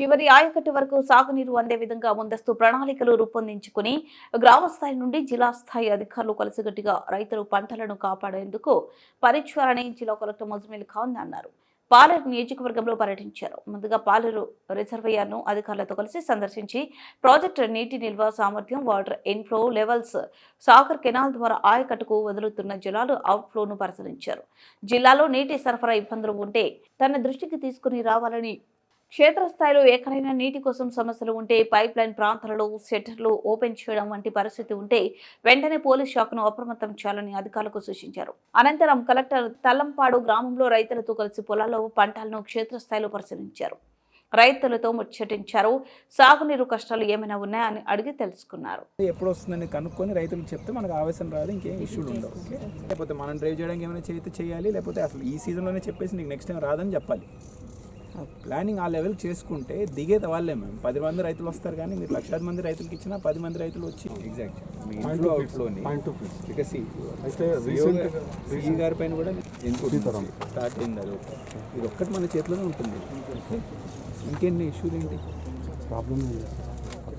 చివరి ఆయకట్టు వరకు సాగునీరు అందే విధంగా ముందస్తు ప్రణాళికలు రూపొందించుకుని గ్రామ స్థాయి నుండి జిల్లా స్థాయి అధికారులు కలిసికట్టుగా రైతులు పంటలను కాపాడేందుకు పరీక్షాలని జిల్లా కలెక్టర్ ముజమిల్ ఖాన్ అన్నారు. పాలేరు నియోజకవర్గంలో పర్యటించారు. ముందుగా పాలేరు రిజర్వేయర్ను అధికారులతో కలిసి సందర్శించి ప్రాజెక్టు నీటి నిల్వ సామర్థ్యం water inflow levels Sagar canal ద్వారా ఆయకట్టుకు వదులుతున్న జలాలు అవుట్ఫ్లోను పరిశీలించారు. జిల్లాలో నీటి సరఫరా ఇబ్బందులు ఉంటే తన దృష్టికి తీసుకుని రావాలని క్షేత్రస్థాయిలో ఎక్కడైనా నీటి కోసం సమస్యలు ఉంటే పైప్ లైన్ ప్రాంతాలలో షట్టర్లు ఓపెన్ చేయడం వంటి పరిస్థితి ఉంటే వెంటనే పోలీస్ శాఖను అప్రమత్తం చేయాలని అధికారులకు సూచించారు. అనంతరం కలెక్టర్ తల్లంపాడు గ్రామంలో రైతులతో కలిసి పొలాల్లో పంటలను క్షేత్రస్థాయిలో పరిశీలించారు. రైతులతో ముచ్చటించారు. సాగునీరు కష్టాలు ఏమైనా ఉన్నాయని అడిగి తెలుసుకున్నారు. ఎప్పుడు వస్తుందని కనుక్కొని రైతులకు చెప్తే మనకు ఆవేశం రాదు ఇంకేం ఇష్యూలు ఉండవు ఓకే లేకపోతే మనం డ్రైవ్ చేయడానికి ఏమైనా చేస్తే చేయాలి లేకపోతే అసలు ఈ సీజన్లోనే చెప్పేసి నీకు నెక్స్ట్ టైం రాదని చెప్పాలి. ప్లానింగ్ ఆ లెవెల్ చేసుకుంటే దిగేది వాళ్ళే మేము పది మంది రైతులు వస్తారు కానీ మీరు లక్షలాది మంది రైతులకి ఇచ్చినా పది మంది రైతులు వచ్చి ఎగ్జాక్ట్ మీ ఇంట్లో అవుట్లోని ఇక సి అయితే సిఈ గారి పైన కూడా స్టార్ట్ అయింది అది. ఇది ఒక్కటి మన చేతిలోనే ఉంటుంది. ఇంకెన్ని ఇష్యూలు ఏంటి? ప్రాబ్లం.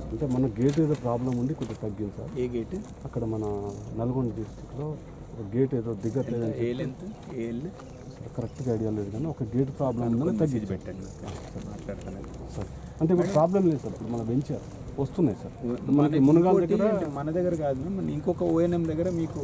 అంటే మన గేట్ ఏదో ప్రాబ్లం ఉండి కొంచెం తగ్గింది సార్. ఏ గేట్ అక్కడ మన నల్గొండ డిస్టిక్లో గేట్ ఏదో దిగట్లేదని ఏ లెంత్ ఏ కరెక్ట్గా ఐడియా లేదు కానీ ఒక గేట్ ప్రాబ్లం ఉందని తగ్గించి పెట్టండి. సార్ అంటే ఇప్పుడు ప్రాబ్లం లేదు సార్ ఇప్పుడు మన వెంచర్ వస్తున్నాయి సార్. మనకి మునగాల దగ్గర అంటే మన దగ్గర కాదు మన ఇంకొక ఓఎన్ఎం దగ్గర మీకు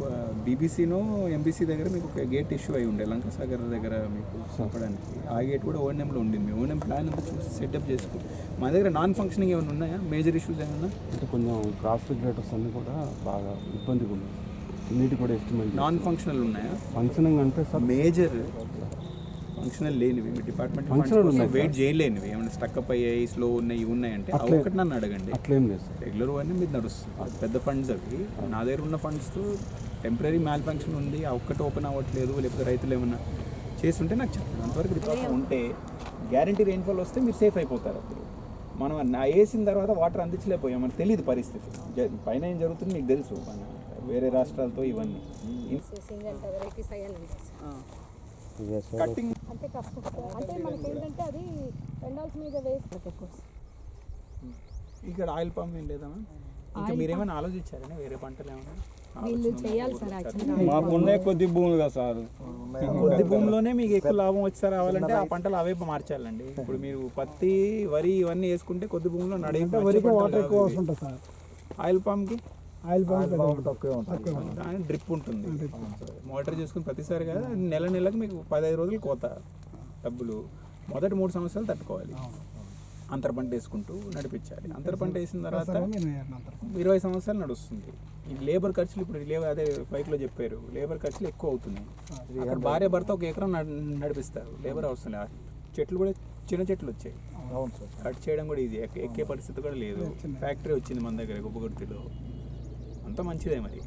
బీబీసీనో ఎంబీసీ దగ్గర మీకు ఒక గేట్ ఇష్యూ అయి ఉండే లంకసాగర్ దగ్గర మీకు చెప్పడానికి. ఆ గేట్ కూడా ఓఎన్ఎంలో ఉండింది. ఓఎన్ఎం ప్లాన్ అంతా చూసి సెటప్ చేసుకో. మన దగ్గర నాన్ ఫంక్షనింగ్ ఏమైనా ఉన్నాయా? మేజర్ ఇష్యూస్ ఏమైనా? అంటే కొంచెం క్రాస్ రెగ్యులేటర్స్ అన్నీ కూడా బాగా ఇబ్బందిగా ఉన్నాయి. నీటి కూడా ఎస్టిమేట్ నాన్ ఫంక్షనల్ ఉన్నాయా? ఫంక్షనింగ్ అంటే సార్ మేజర్ ఫంక్షనల్ లేనివి. మీ డిపార్ట్మెంట్ Functional ఉన్నాయి, వెయిట్ చేయలేనివి. ఏమైనా స్టక్అప్ అయ్యాయి స్లో ఉన్నాయి ఇవి ఉన్నాయంటే ఒకటి నన్ను అడగండి. అట్లేం లేదు సార్. రెగ్యులర్ వన్ మీద నడుస్తుంది. పెద్ద ఫండ్స్ అవి. నా దగ్గర ఉన్న ఫండ్స్తో టెంపరీ మ్యాల్ ఫంక్షన్ ఉంది. ఆ ఒక్కటి ఓపెన్ అవ్వట్లేదు. లేకపోతే రైతులు ఏమన్నా చేస్తుంటే నాకు చెప్పండి. అంతవరకు రిపోర్ట్ ఉంటే గ్యారంటీ రెయిన్ఫాల్ వస్తే మీరు సేఫ్ అయిపోతారు అప్పుడు. మనం నా వేసిన తర్వాత వాటర్ అందించలేకపోయాం. మనకు తెలియదు పరిస్థితి. పైన ఏం జరుగుతుంది మీకు తెలుసు. వేరే రాష్ట్రాలతో ఇవన్నీ. అంట కష్టం. అంటే మనకి ఏంటంటే అది పెండాల్స్ మీద వేసి ఎక్కువ ఇక్కడ ఆయిల్ పంప్ ఏం లేదా మ్యామ్? ఇంకా మీరేమైనా ఆలోచించారని వేరే పంటలు ఏమైనా వీళ్ళు చేయాలి సార్ యాక్చువల్గా మాకున్నే కొద్ది భూములు కదా సార్. కొద్ది భూమిలోనే మీకు ఎక్కువ లాభం వచ్చి రావాలంటే ఆ పంటలు అవే మార్చాలండి. ఇప్పుడు మీరు పత్తి వరి ఇవన్నీ వేసుకుంటే కొద్ది భూమిలో నడే వరికి వాటర్ ఎక్కువ సార్. ఆయిల్ పామ్కి ఆయిల్ తక్కువే ఉంటుంది. దాని డ్రిప్ ఉంటుంది. మోటార్ చేసుకుని ప్రతిసారి కదా నెల నెలకు మీకు పదహైదు రోజులు కోత డబ్బులు. మొదటి మూడు సంవత్సరాలు తట్టుకోవాలి. అంతర పంట వేసుకుంటూ నడిపించాలి. అంతర పంట వేసిన తర్వాత ఇరవై సంవత్సరాలు నడుస్తుంది. ఈ లేబర్ ఖర్చులు ఇప్పుడు లేబర్ అదే బైక్లో చెప్పారు. లేబర్ ఖర్చులు ఎక్కువ అవుతున్నాయి. అక్కడ భార్య భర్త ఒక ఎకరం నడ- నడిపిస్తారు. లేబర్ అవసరం చెట్లు కూడా చిన్న చెట్లు వచ్చాయి. అవును. సార్. కట్ చేయడం కూడా ఇది ఎక్క- ఎక్కే పరిస్థితి కూడా లేదు. ఫ్యాక్టరీ వచ్చింది మన దగ్గర గుబ్బగుర్తిలో అంతా మంచిదే మరి.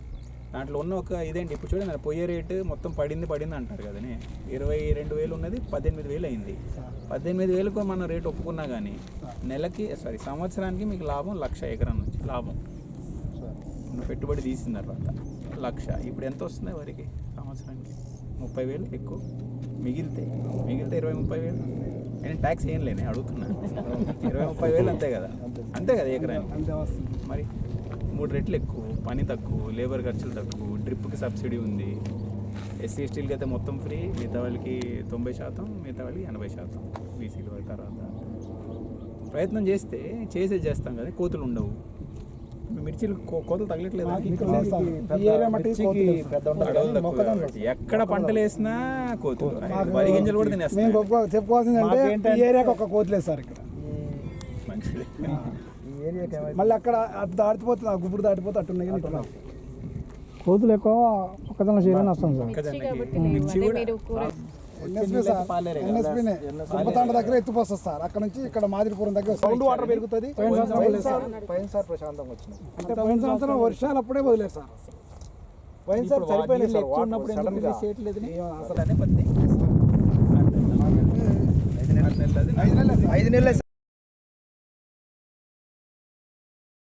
దాంట్లో ఉన్న ఒక ఇదేంటి ఇప్పుడు చూడండి మరి పొయ్యే రేటు మొత్తం పడింది పడింది అంటారు కదనే ఇరవై రెండు వేలు ఉన్నది పద్దెనిమిది వేలు అయింది. పద్దెనిమిది వేలకు మనం రేటు ఒప్పుకున్నా కానీ నెలకి సారీ సంవత్సరానికి మీకు లాభం లక్ష ఎకరం నుంచి. లాభం. పెట్టుబడి తీసిన తర్వాత లక్ష. ఇప్పుడు ఎంత వస్తుంది వరికి సంవత్సరానికి? ముప్పై వేలు ఎక్కువ. మిగిలితే? మిగిలితే ఇరవై ముప్పై వేలు. నేను ట్యాక్స్ ఏం లేని అడుగుతున్నా. ఇరవై ముప్పై వేలు అంతే కదా. అంతే కదా ఎకరానికి. మరి మూడు రెట్లు ఎక్కువ పని తక్కువ లేబర్ ఖర్చులు తక్కువ డ్రిప్కి సబ్సిడీ ఉంది. ఎస్సీ ఎస్టీలకి అయితే మొత్తం ఫ్రీ మిగతా వాళ్ళకి తొంభై శాతం మిగతా వాళ్ళకి ఎనభై శాతం బీసీలు తర్వాత. ప్రయత్నం చేస్తే చేసేది చేస్తాం కదా కోతులు ఉండవు. మీ మిర్చీలు కోతలు తగలట్లేదా. ఎక్కడ పంటలు వేసినా కోతులు. వరి గింజలు కూడా ఈ ఏరియాకి ఒక కోతులేదు సార్ ఇక్కడ. మంచిది. మళ్ళీ అక్కడ అటు దాటిపోతుంది ఆ గుబురు దాటిపోతే అట్టున్నాయి ఇటు కోతులు ఎక్కువ ఒకదన చేయాలని వస్తాం సార్. దుబ్బతాండ దగ్గర ఎత్తుపోస్తుంది సార్. అక్కడ నుంచి ఇక్కడ మాదిరిపురం దగ్గర సౌండ్ వాటర్ పెరుగుతుంది. పైన సార్ ప్రశాంతంగా వచ్చినాయి. అంటే పోయిన సంవత్సరం వర్షాలు అప్పుడే వదిలేదు సార్. పోయిన సార్ నీళ్ళు సార్ ఉన్నప్పుడు అసలు. అనే పత్తి ఆరు నెలలు. ఐదు నెలలు.